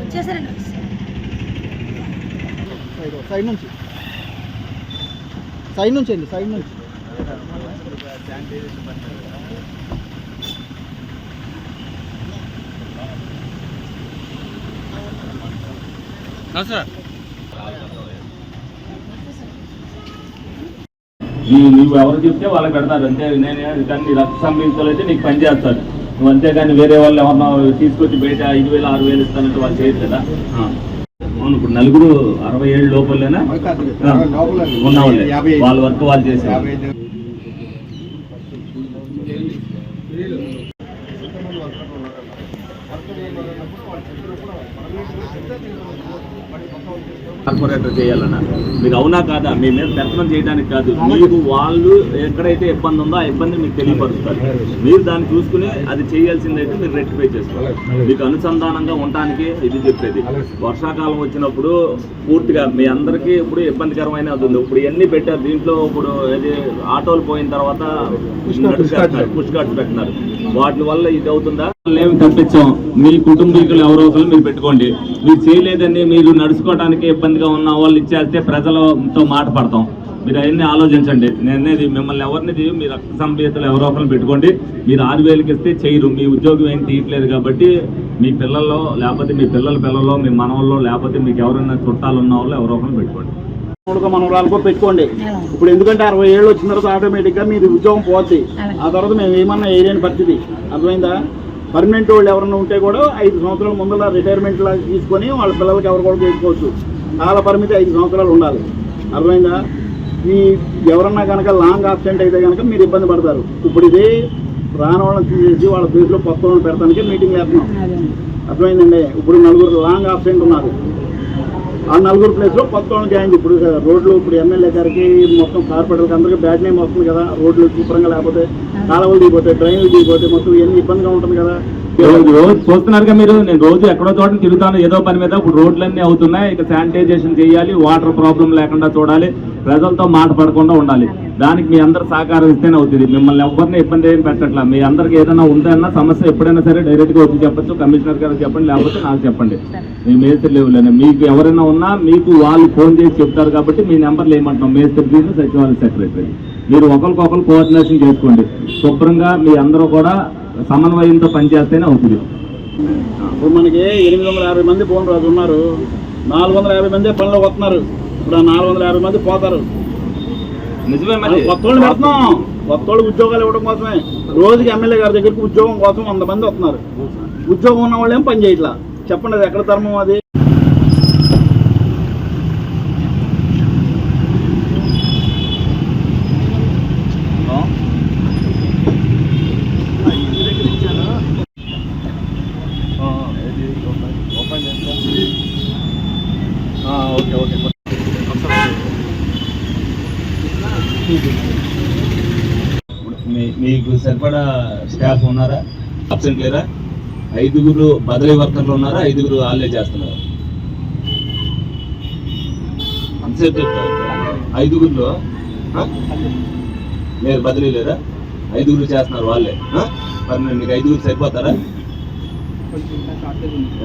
వచ్చేసారండి. Side నుంచి. Side నుంచి అండి సైడ్ నుంచి. నీ నువ్వు ఎవరు చెప్తే వాళ్ళకి పెడతారు అంతే. నేను కానీ నీ రక్త సంబంధించాలంటే నీకు పని చేస్తాడు నువ్వు అంతేగాని వేరే వాళ్ళు ఎవరన్నా తీసుకొచ్చి బయట ఐదు వేలు ఆరు వేలు ఇస్తానంటే వాళ్ళు చేయరు కదా. అవును ఇప్పుడు నలుగురు అరవై ఏళ్ళు లోపలేనా? ఆ. ఉన్నవాళ్ళే. వాళ్ళ వర్క్ వాళ్ళు చేశారు కార్పొరేటర్ చేయాలన్నా. మీకు అవునా కాదా? మీ మీద పెత్తనం చేయడానికి కాదు. మీకు వాళ్ళు ఎక్కడైతే ఇబ్బంది ఉందో ఆ ఇబ్బంది మీకు తెలియపరుస్తారు. మీరు దాన్ని చూసుకుని అది చేయాల్సిందైతే మీరు రెక్టిఫై చేసుకోవాలి. మీకు అనుసంధానంగా ఉండటానికి ఇది చెప్పేది. వర్షాకాలం వచ్చినప్పుడు పూర్తిగా మీ అందరికీ ఇప్పుడు ఇబ్బందికరమైన అది ఉంది. ఇప్పుడు ఇవన్నీ పెట్టారు. దీంట్లో ఇప్పుడు ఇది ఆటోలు పోయిన తర్వాత పుష్ కార్డ్స్ పెట్టినారు. వాటి వల్ల ఇది అవుతుందా ఏమి తప్పించాం మీ కుటుంబీకులు ఎవరో ఒకరు మీరు పెట్టుకోండి. మీరు చేయలేదని మీరు నడుచుకోవడానికి ఇబ్బందిగా ఉన్న వాళ్ళు ఇచ్చేస్తే ప్రజలతో మాట పడతాం. మీరు అవన్నీ ఆలోచించండి. నేనేది మిమ్మల్ని ఎవరినిది మీ రక్త సంపేతలు ఎవరో ఒకరు పెట్టుకోండి. మీరు ఆరు వేలకి ఇస్తే చేయరు. మీ ఉద్యోగం ఏం తీయట్లేదు కాబట్టి మీ పిల్లల్లో లేకపోతే మీ పిల్లల పిల్లల్లో మీ మనవల్లో లేకపోతే మీకు ఎవరైనా చుట్టాలు ఉన్న వాళ్ళు ఎవరో ఒకరు పెట్టుకోండి. మూడుగా మనం రాళ్ళకో పెట్టుకోండి. ఇప్పుడు ఎందుకంటే అరవై ఏళ్ళు వచ్చిన తర్వాత ఆటోమేటిక్గా మీరు ఉద్యోగం పోద్ది. ఆ తర్వాత మేము ఏమన్నా ఏరియని పరిస్థితి అర్థమైందా? పర్మనెంట్ వాళ్ళు ఎవరైనా ఉంటే కూడా ఐదు సంవత్సరాల ముందర రిటైర్మెంట్ లాగా తీసుకొని వాళ్ళ పిల్లలకి ఎవరు కూడా చేసుకోవచ్చు. కాల పరిమితి ఐదు సంవత్సరాలు ఉండాలి. అర్థమైందా? ఈ ఎవరన్నా కనుక లాంగ్ ఆబ్సెంట్ అయితే కనుక మీరు ఇబ్బంది పడతారు. ఇప్పుడు ఇది రాని వాళ్ళని తీసేసి వాళ్ళ ప్లేస్లో కొత్త వాళ్ళని పెడతానికి మీటింగ్ వేస్తున్నాం అర్థమైందండి? ఇప్పుడు నలుగురు లాంగ్ ఆబ్సెంట్ ఉన్నారు. ఆ నలుగురు ప్లేస్లో కొత్త జాయిన్ ఇప్పుడు రోడ్లు ఇప్పుడు ఎమ్మెల్యే గారికి మొత్తం కార్పొరేటర్కి అందరికీ బ్యాడ్ నేమ్ వస్తుంది కదా. రోడ్లు శుభ్రంగా లేకపోతే కాలువలు దిగిపోతే డ్రైన్లు దిగిపోతే మొత్తం ఇవన్నీ ఇబ్బందిగా ఉంటుంది కదా. రోజు రోజు చూస్తున్నారుగా మీరు. నేను రోజు ఎక్కడో చోట తిరుగుతాను. ఏదో పని మీద ఇప్పుడు రోడ్లన్నీ అవుతున్నాయి. ఇక శానిటైజేషన్ చేయాలి. వాటర్ ప్రాబ్లం లేకుండా చూడాలి. ప్రజలతో మాట పడకుండా ఉండాలి. దానికి మీ అందరు సహకారం ఇస్తేనే అవుతుంది. మిమ్మల్ని ఎవరిని ఇబ్బంది ఏం పెట్టట్లా. మీ అందరికి ఏదైనా ఉందన్న సమస్య ఎప్పుడైనా సరే డైరెక్ట్గా వచ్చి చెప్పొచ్చు. కమిషనర్ గారు చెప్పండి. లేకపోతే నాకు చెప్పండి. మీ మేస్త్రి లేవులేనా మీకు ఎవరైనా ఉన్నా మీకు వాళ్ళు ఫోన్ చేసి చెప్తారు కాబట్టి మీ నెంబర్లు ఏమంటున్నాం? మేస్త్రి సచివాలయ సెక్రటరీ. మీరు ఒకరికొకరు కోఆర్డినేషన్ చేసుకోండి. శుభ్రంగా మీ అందరూ కూడా సమన్వయంతో పనిచేస్తేనే అవుతుంది. ఇప్పుడు మనకి ఎనిమిది వందల యాభై మంది ఫోన్ రాజు ఉన్నారు. నాలుగు వందల యాభై మంది పనిలోకి వస్తున్నారు. ఇప్పుడు ఆ నాలుగు వందల యాభై మంది పోతారు. నిజమే మరి. కొత్త వాళ్ళు పెడుతున్నాం. కొత్త వాళ్ళు ఉద్యోగాలు ఇవ్వడం కోసమే. రోజుకి ఎమ్మెల్యే గారి దగ్గరికి ఉద్యోగం కోసం వంద మంది వస్తున్నారు. ఉద్యోగం ఉన్న వాళ్ళు ఏం పని చేయట్లా? చెప్పండి అది ఎక్కడ ధర్మం అది? ఓకే ఓకే మీ- మీకు సరిపడా స్టాఫ్ ఉన్నారా? అబ్సెంట్ లేరా? ఐదుగురు బదిలీ వర్కర్లు ఉన్నారా? ఐదుగురు వాళ్ళే చేస్తున్నారా? అంతసేపు చెప్తారు ఐదుగురులో మీరు బదిలీ లేరా? ఐదుగురు చేస్తున్నారు వాళ్ళే మరి నేను మీకు ఐదుగురు సరిపోతారా?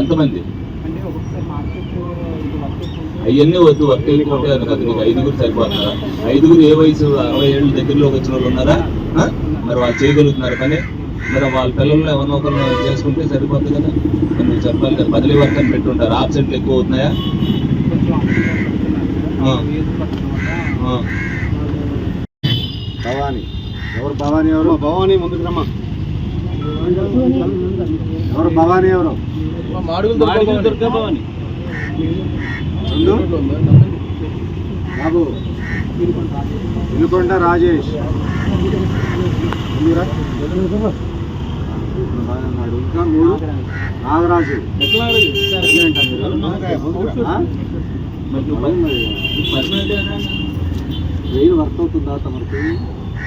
ఎంతమంది? అవన్నీ వద్దు వర్క్ ఎక్కువ కాదు మీకు ఐదుగురు సరిపోతారా ఐదుగురు ఏ వయసు అరవై ఏళ్ళు దగ్గరలోకి వచ్చిన వాళ్ళు ఉన్నారా? మరి వాళ్ళు చేయగలుగుతున్నారు కానీ మరి వాళ్ళ పిల్లల్ని ఎవరినో ఒకరిని చేసుకుంటే సరిపోతుంది కదా? మరి నువ్వు చెప్పాలి కదా బదిలీ వర్క్ అని పెట్టుంటారు. ఆబ్సెంట్లు ఎక్కువ అవుతున్నాయా. భవానీ. ఎవరు భవానీ ఎవరు? భవానీ ముందుకు రమ్మా. ఎవరు? భవానీ ఎవరు? బాబు. వినుకొండ రాజేష్. ఇంకా మూడు? నాగరాజు? వెయ్యి వర్క్ అవుతుందా తమరికి?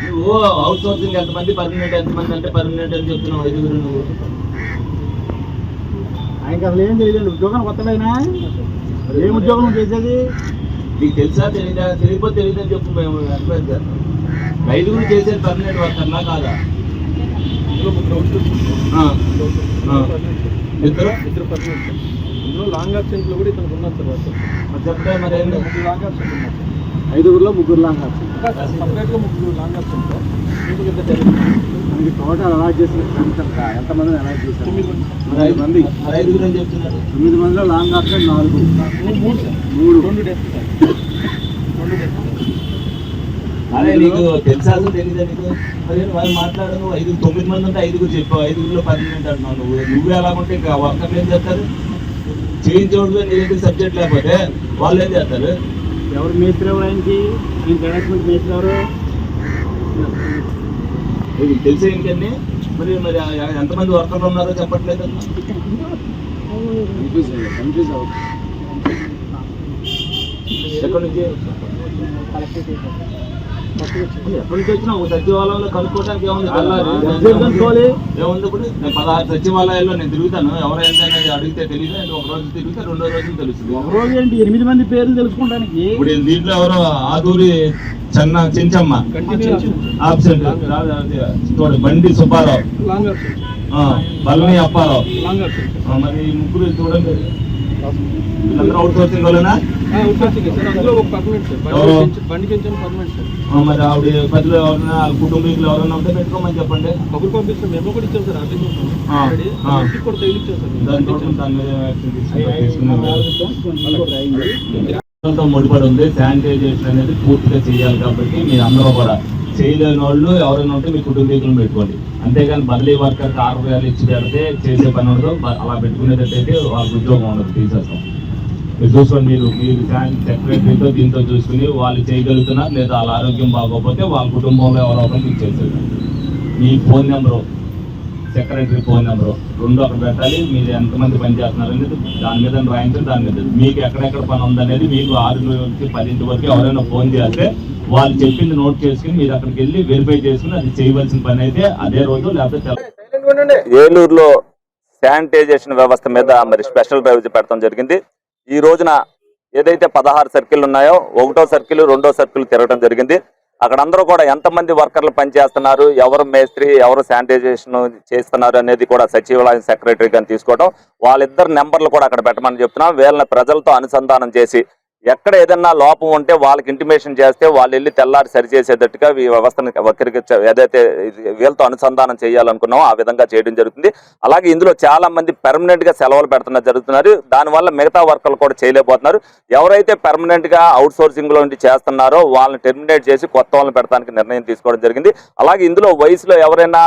నువ్వు అవుట్ సోర్సింగ్ ఎంతమంది? పర్మనెంట్ ఎంతమంది అంటే పర్మనెంట్ అని చెప్తున్నావు ఐదుగురు నువ్వు. ఆయనకి అసలు ఏం చేయలేదు ఉద్యోగం కొత్తడైనా ఏం ఉద్యోగం చేసేది? నీకు తెలుసా తెలీదా? తెలియకపోతే తెలియదని చెప్పు మేము ఎంక్వైరీ చేస్తాం. ఐదుగురు చేసేది పర్మనెంట్ వర్కర్లా కాదా? ఆ, ఆ. ఇద్దరు? ఇద్దరు పర్మనెంట్ ఇందులో లాంగ్ అబ్సెంట్లో కూడా ఇతనికి ఉన్నారు సార్. వర్క్ మరి చెప్తే మరి లాంగ్ అబ్సెంట్ ఉన్నారు ఐదుగురులో ముగ్గురు లాగా మనకి టోటల్ అలాట్ చేసిన ఎంతమంది అలాట్ చేశారు? తొమ్మిది మంది. మరి ఐదు మంది. మరి ఐదుగురు అని చెప్తున్నారు? తొమ్మిది మందిలో లాంగ్ ఆప్షన్ నాలుగు. మూడు అదే నీకు తెలుసా తెలీదా నీకు? వాళ్ళు మాట్లాడు నువ్వు ఐదుగురు తొమ్మిది మంది ఉంటే ఐదుగురు చెప్పావు ఐదుగురులో పది మంది అంటున్నావు నువ్వు. నువ్వు ఎలా ఉంటే ఇంకా వర్కర్లు ఏం చేస్తారు? చేయించోడు నీ దగ్గర సబ్జెక్ట్ లేకపోతే వాళ్ళు ఏం చేస్తారు? ఎవరు మేస్త్రి ఎవరు ఆయనకి ఆయన అటాచ్మెంట్ మేస్త్రి ఎవరు నీకు తెలిసే ఇంకన్నీ మరి మరి ఎంతమంది వర్కర్లు ఉన్నారో చెప్పట్లేదు. కన్ఫ్యూజ్ కన్ఫ్యూజ్ అవుతుంది ఎక్కడి నుంచి? ఎక్కడి నుంచి వచ్చినా ఒక సచివాలయంలో కనుక్కోవడానికి ఏముంది? ఎంత కనుక్కోవాలి? ఏముంది ఇప్పుడు? నేను పదహారు సచివాలయాల్లో నేను తిరుగుతాను. ఎవరైనా అనేది అడిగితే తెలియదు. నేను ఒక రోజు తిరిగితే రెండో రోజు తెలుస్తుంది. ఒక రోజు ఏంటి? ఎనిమిది మంది పేర్లు తెలుసుకోవడానికి ఇప్పుడు దీంట్లో ఎవరో ఆదూరి చెన్న చెంచమ్మ. ఆబ్సెంట్ చూడు బండి సుబ్బారావు. బల్లని అప్పారావు. మరి ముగ్గురు చూడండి. వీళ్ళందరూ అవుట్ సోర్సింగ్ వాళ్ళేనా? మరి ఆవిడ పదిలో ఎవరైనా కుటుంబీకులు ఎవరైనా ఉంటే పెట్టుకోమని చెప్పండి. పంపిస్తాం. మేము కూడా ఇచ్చాం సార్. దాని ముడిపడి ఉంది. శానిటైజేషన్ అనేది పూర్తిగా చేయాలి కాబట్టి మీరు అందరూ కూడా చేయలేని వాళ్ళు ఎవరైనా ఉంటే మీ కుటుంబీకులను పెట్టుకోండి. అంతేగాని బదిలీ వర్కర్ ఆరు ఇచ్చి పెడితే చేసే పని ఉండదు. అలా పెట్టుకునేటట్టయితే వాళ్ళకి ఉద్యోగం ఉండదు తీసేస్తాం. మీరు చూసుకోండి మీరు మీరు సెక్రటరీతో దీంతో చూసుకుని వాళ్ళు చేయగలుగుతున్నారు లేదా వాళ్ళ ఆరోగ్యం బాగోకపోతే వాళ్ళ కుటుంబంలో ఎవరో ఒకరు మీకు చేసేది మీ phone number secretary phone number రెండు అక్కడ పెట్టాలి మీరు ఎంతమంది పని చేస్తున్నారు అనేది దాని మీద రాయించాలి దాని మీద. మీకు ఎక్కడెక్కడ పని ఉందనేది మీకు ఆరు నుంచి పదింటి వరకు ఎవరైనా ఫోన్ చేస్తే వాళ్ళు చెప్పింది నోట్ చేసుకుని మీరు అక్కడికి వెళ్ళి వెరిఫై చేసుకుని అది చేయవలసిన పని అయితే అదే రోజు లేకపోతే ఏలూరులో శానిటైజేషన్ వ్యవస్థ మీద మరి స్పెషల్ డ్రైవ్ పెట్టడం జరిగింది. ఈ రోజున ఏదైతే పదహారు సర్కిల్ ఉన్నాయో ఒకటో సర్కిల్ రెండో సర్కిల్ తిరగడం జరిగింది. అక్కడ అందరూ కూడా ఎంతమంది వర్కర్లు పనిచేస్తున్నారు ఎవరు మేస్త్రి ఎవరు శానిటైజేషన్ చేస్తున్నారు అనేది కూడా సచివాలయం సెక్రటరీ కానీ తీసుకోవడం వాళ్ళిద్దరు నెంబర్లు కూడా అక్కడ పెట్టమని చెప్తున్నాం. వీళ్ళని ప్రజలతో అనుసంధానం చేసి ఎక్కడ ఏదన్నా లోపం ఉంటే వాళ్ళకి ఇంటిమేషన్ చేస్తే వాళ్ళు వెళ్ళి తెల్లారి సరిచేసేటట్టుగా ఈ వ్యవస్థను ఒకరికి ఏదైతే వీళ్ళతో అనుసంధానం చేయాలనుకున్నామో ఆ విధంగా చేయడం జరుగుతుంది. అలాగే ఇందులో చాలా మంది పెర్మనెంట్గా సెలవులు పెడుతున్న జరుగుతున్నారు. దానివల్ల మిగతా వర్కర్లు కూడా చేయలేకపోతున్నారు. ఎవరైతే పెర్మనెంట్గా అవుట్ సోర్సింగ్లో ఉండి చేస్తున్నారో వాళ్ళని టెర్మినేట్ చేసి కొత్త వాళ్ళని పెడతానికి నిర్ణయం తీసుకోవడం జరిగింది. అలాగే ఇందులో వయసులో ఎవరైనా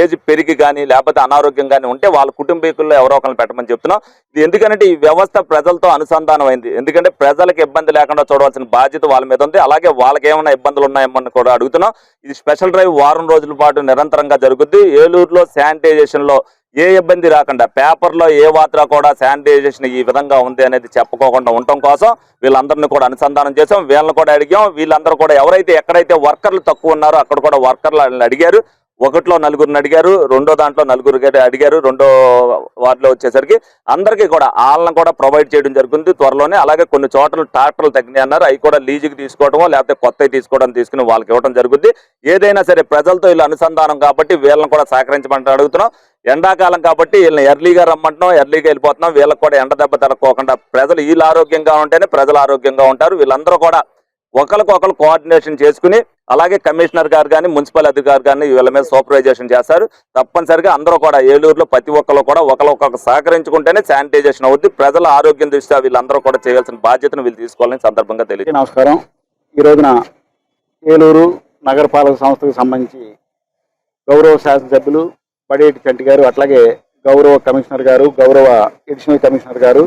ఏజ్ పెరిగి కానీ లేకపోతే అనారోగ్యం కానీ ఉంటే వాళ్ళ కుటుంబీకుల్లో ఎవరో ఒకరిని పెట్టమని చెప్తున్నాం. ఇది ఎందుకంటే ఈ వ్యవస్థ ప్రజలతో అనుసంధానం అయింది ఎందుకంటే ప్రజలకు ఇబ్బంది లేకుండా చూడవలసిన బాధ్యత వాళ్ళ మీద ఉంది. అలాగే వాళ్ళకి ఏమైనా ఇబ్బందులు ఉన్నాయేమని కూడా అడుగుతున్నాం. ఇది స్పెషల్ డ్రైవ్ వారం రోజుల పాటు నిరంతరంగా జరుగుద్ది. ఏలూరులో శానిటైజేషన్లో ఏ ఇబ్బంది రాకుండా పేపర్లో ఏ వాత్ర కూడా శానిటైజేషన్ ఈ విధంగా ఉంది అనేది చెప్పుకోకుండా ఉండటం కోసం వీళ్ళందరినీ కూడా అనుసంధానం చేసాం వీళ్ళని కూడా అడిగాం. వీళ్ళందరూ కూడా ఎవరైతే ఎక్కడైతే వర్కర్లు తక్కువ ఉన్నారో అక్కడ కూడా వర్కర్లు వాళ్ళని అడిగారు. ఒకటిలో నలుగురిని అడిగారు రెండో దాంట్లో నలుగురు అడిగారు రెండో వార్డులో వచ్చేసరికి అందరికీ కూడా వాళ్ళని కూడా ప్రొవైడ్ చేయడం జరుగుతుంది త్వరలోనే. అలాగే కొన్ని చోట్ల ట్రాక్టర్లు తగ్గినాయి అన్నారు. అవి కూడా లీజుకి తీసుకోవడమో లేకపోతే కొత్తవి తీసుకోవడం తీసుకుని వాళ్ళకి ఇవ్వడం జరుగుతుంది ఏదైనా సరే ప్రజలతో వీళ్ళు అనుసంధానం కాబట్టి వీళ్ళని కూడా సహకరించమంటే అడుగుతున్నాం. ఎండాకాలం కాబట్టి వీళ్ళని ఎర్లీగా రమ్మంటున్నాం ఎర్లీగా వెళ్ళిపోతున్నాం. వీళ్ళకి కూడా ఎండ దెబ్బ తరగకోకుండా ప్రజలు వీళ్ళు ఆరోగ్యంగా ఉంటేనే ప్రజలు ఆరోగ్యంగా ఉంటారు. వీళ్ళందరూ కూడా ఒకరికొకరు కోఆర్డినేషన్ చేసుకుని అలాగే కమిషనర్ గారు కానీ మున్సిపల్ అధికారి కానీ వీళ్ళ మీద సూపర్వైజేషన్ చేస్తారు. తప్పనిసరిగా అందరూ కూడా ఏలూరులో ప్రతి ఒక్కరు కూడా ఒకరికొకరు సహకరించుకుంటేనే శానిటైజేషన్ అవుద్ది. ప్రజల ఆరోగ్యం దృష్ట్యా వీళ్ళందరూ కూడా చేయాల్సిన బాధ్యతను వీళ్ళు తీసుకోవాలని సందర్భంగా తెలియదు నమస్కారం. ఈ రోజున ఏలూరు నగరపాలక సంస్థకు సంబంధించి గౌరవ శాసనసభ్యులు పడేటి చంటి గారు అట్లాగే గౌరవ కమిషనర్ గారు గౌరవ అడిషనల్ కమిషనర్ గారు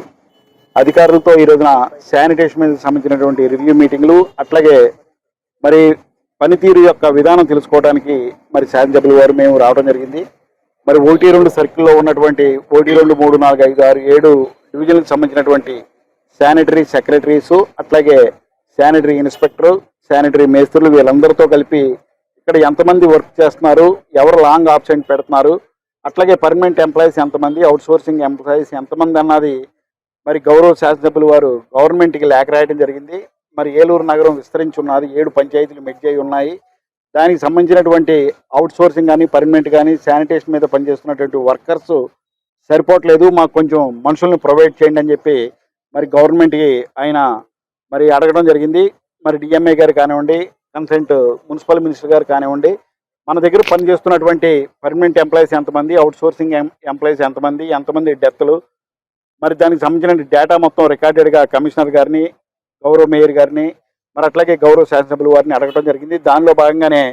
అధికారులతో ఈ రోజున శానిటేషన్ మీద సంబంధించినటువంటి రివ్యూ మీటింగ్లు అట్లాగే మరి పనితీరు యొక్క విధానం తెలుసుకోవడానికి మరి శాసనసభ్యులు వారు మేము రావడం జరిగింది. మరి ఒకటి రెండు సర్కిల్లో ఉన్నటువంటి ఒకటి రెండు మూడు నాలుగు ఐదు ఆరు ఏడు డివిజన్లకు సంబంధించినటువంటి శానిటరీ సెక్రటరీస్ అట్లాగే శానిటరీ ఇన్స్పెక్టర్ శానిటరీ మేస్త్రులు వీళ్ళందరితో కలిపి ఇక్కడ ఎంతమంది వర్క్ చేస్తున్నారు ఎవరు లాంగ్ ఆబ్సెంట్ పెడుతున్నారు అట్లాగే పర్మనెంట్ ఎంప్లాయీస్ ఎంతమంది అవుట్ సోర్సింగ్ ఎంప్లాయీస్ ఎంతమంది అన్నది మరి గౌరవ శాసనసభ్యులు వారు గవర్నమెంట్కి లేఖ రాయడం జరిగింది. మరి ఏలూరు నగరం విస్తరించి ఉన్నది ఏడు పంచాయతీలు మెడ్జ్ అయి ఉన్నాయి. దానికి సంబంధించినటువంటి అవుట్ సోర్సింగ్ కానీ పర్మనెంట్ కానీ శానిటేషన్ మీద పనిచేస్తున్నటువంటి వర్కర్స్ సరిపోవట్లేదు. మాకు కొంచెం మనుషుల్ని ప్రొవైడ్ చేయండి అని చెప్పి మరి గవర్నమెంట్కి ఆయన మరి అడగడం జరిగింది. మరి డిఎంఏ గారు కానివ్వండి కన్సెంట్ మున్సిపల్ మినిస్టర్ గారు కానివ్వండి మన దగ్గర పనిచేస్తున్నటువంటి పర్మనెంట్ ఎంప్లాయీస్ ఎంతమంది అవుట్ సోర్సింగ్ ఎంప్లాయీస్ ఎంతమంది ఎంతమంది డెత్లు మరి దానికి సంబంధించిన డేటా మొత్తం రికార్డెడ్గా కమిషనర్ గారిని గౌరవ మేయర్ గారిని మరి అట్లాగే గౌరవ శాసనసభ్యులు వారిని అడగడం జరిగింది. దానిలో భాగంగానే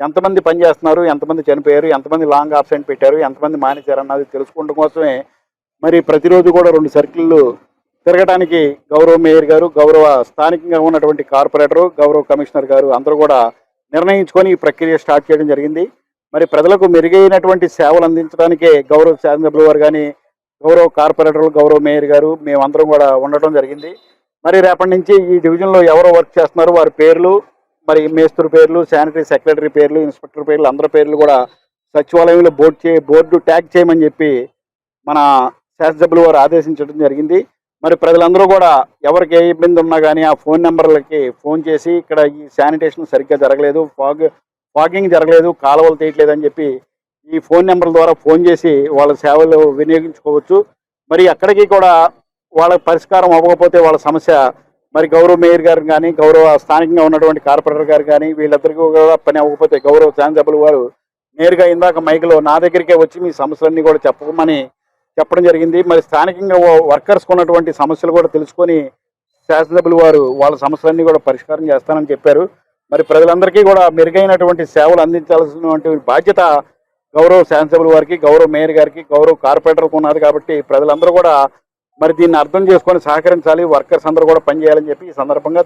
ఎంతమంది పనిచేస్తున్నారు ఎంతమంది చనిపోయారు ఎంతమంది లాంగ్ ఆబ్సెంట్ పెట్టారు ఎంతమంది మానేశారు అన్నది తెలుసుకోవడం కోసమే మరి ప్రతిరోజు కూడా రెండు సర్కిళ్ళు తిరగడానికి గౌరవ మేయర్ గారు గౌరవ స్థానికంగా ఉన్నటువంటి కార్పొరేటర్ గౌరవ కమిషనర్ గారు అందరూ కూడా నిర్ణయించుకొని ఈ ప్రక్రియ స్టార్ట్ చేయడం జరిగింది. మరి ప్రజలకు మెరుగైనటువంటి సేవలు అందించడానికే గౌరవ శాసనసభ్యులు వారు కానీ గౌరవ కార్పొరేటర్లు గౌరవ మేయర్ గారు మేమందరం కూడా ఉండటం జరిగింది. మరి రేపటి నుంచి ఈ డివిజన్లో ఎవరు వర్క్ చేస్తున్నారు వారి పేర్లు మరి మేస్త్రి పేర్లు శానిటరీ సెక్రటరీ పేర్లు ఇన్స్పెక్టర్ పేర్లు అందరి పేర్లు కూడా సచివాలయంలో బోర్డు చే బోర్డు ట్యాగ్ చేయమని చెప్పి మన శాసనసభ్యులు వారు ఆదేశించడం జరిగింది. మరి ప్రజలందరూ కూడా ఎవరికి ఏ ఇబ్బంది ఉన్నా కానీ ఆ ఫోన్ నెంబర్లకి ఫోన్ చేసి ఇక్కడ ఈ శానిటేషన్ సరిగ్గా జరగలేదు ఫాగ్ ఫాగింగ్ జరగలేదు కాలువలు తీయట్లేదు అని చెప్పి ఈ ఫోన్ నెంబర్ల ద్వారా ఫోన్ చేసి వాళ్ళ సేవలు వినియోగించుకోవచ్చు. మరి అక్కడికి కూడా వాళ్ళకి పరిష్కారం అవ్వకపోతే వాళ్ళ సమస్య. మరి గౌరవ మేయర్ గారు కానీ గౌరవ స్థానికంగా ఉన్నటువంటి కార్పొరేటర్ గారు కానీ వీళ్ళందరికీ కూడా పని అవ్వకపోతే గౌరవ శాసనసభ్యులు వారు నేరుగా ఇందాక మైక్లో నా దగ్గరికే వచ్చి మీ సమస్యలన్నీ కూడా చెప్పమని చెప్పడం జరిగింది. మరి స్థానికంగా వర్కర్స్ ఉన్నటువంటి సమస్యలు కూడా తెలుసుకొని శాసనసభ్యులు వారు వాళ్ళ సమస్యలన్నీ కూడా పరిష్కారం చేస్తానని చెప్పారు. మరి ప్రజలందరికీ కూడా మెరుగైనటువంటి సేవలు అందించాల్సినటువంటి బాధ్యత గౌరవ శాసనసభ్యుల వారికి గౌరవ మేయర్ గారికి గౌరవ కార్పొరేటర్కు ఉన్నది కాబట్టి ప్రజలందరూ కూడా మరి దీన్ని అర్థం చేసుకొని సహకరించాలి వర్కర్స్ అందరూ కూడా పనిచేయాలని చెప్పి ఈ సందర్భంగా